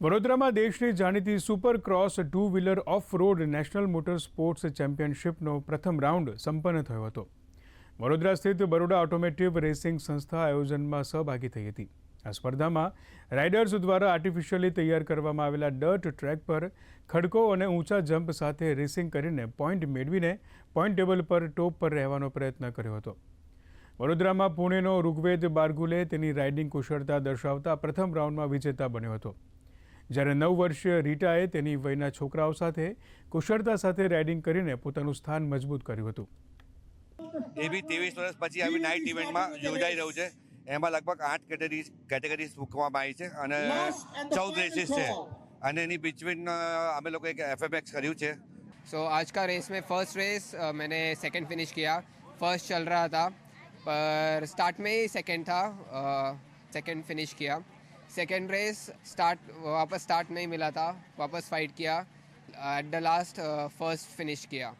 વડોદરામાં દેશની જાણીતી super cross two wheeler off road national motor sports ચેમ્પિયનશિપનો પ્રથમ રાઉન્ડ સંપન્ન થયો હતો. વડોદરા સ્થિત બરોડા ઓટોમેટિવ રેસિંગ સંસ્થા આયોજનમાં સહભાગી થઈ હતી. આ સ્પર્ધામાં રાઇડર્સ દ્વારા આર્ટિફિશિયલી તૈયાર કરવામાં આવેલા ડર્ટ ટ્રેક પર ખડકો અને ઊંચા જમ્પ સાથે રેસિંગ કરીને પોઈન્ટ મેળવીને પોઈન્ટ ટેબલ પર ટોપ પર રહેવાનો પ્રયત્ન કર્યો હતો. વડોદરામાં પુણેનો ઋગ્વેદ બારગુલે તેની રાઇડિંગ કુશળતા દર્શાવતા પ્રથમ રાઉન્ડમાં વિજેતા બન્યો હતો. જ્યારે નવ વર્ષીય રીટાએ તેની વયના છોકરાઓ સાથે કુશળતા સાથે રાઇડિંગ કરીને પોતાનું સ્થાન મજબૂત કર્યું હતું એ બી ત્રેવીસ વર્ષ પછી આવી નાઇટ ઇવેન્ટમાં યોજાઈ રહ્યું છે એમાં લગભગ આઠ કેટેગરી કેટેગરીઝ મૂકવામાં આવી છે અને ચૌદ રેસીસ છે અને એની બિચવીન અમે લોકો એક એફએમએક્સ કર્યું છે सो आज का रेस में फर्स्ट रेस अ, मैंने सेकंड फिनिश किया फर्स्ट चल रहा था पर स्टार्ट में ही सेकंड था सेकंड फिनिश किया सेकंड रेस स्टार्ट वापस स्टार्ट नहीं मिला था वापस फाइट किया at the last first finish किया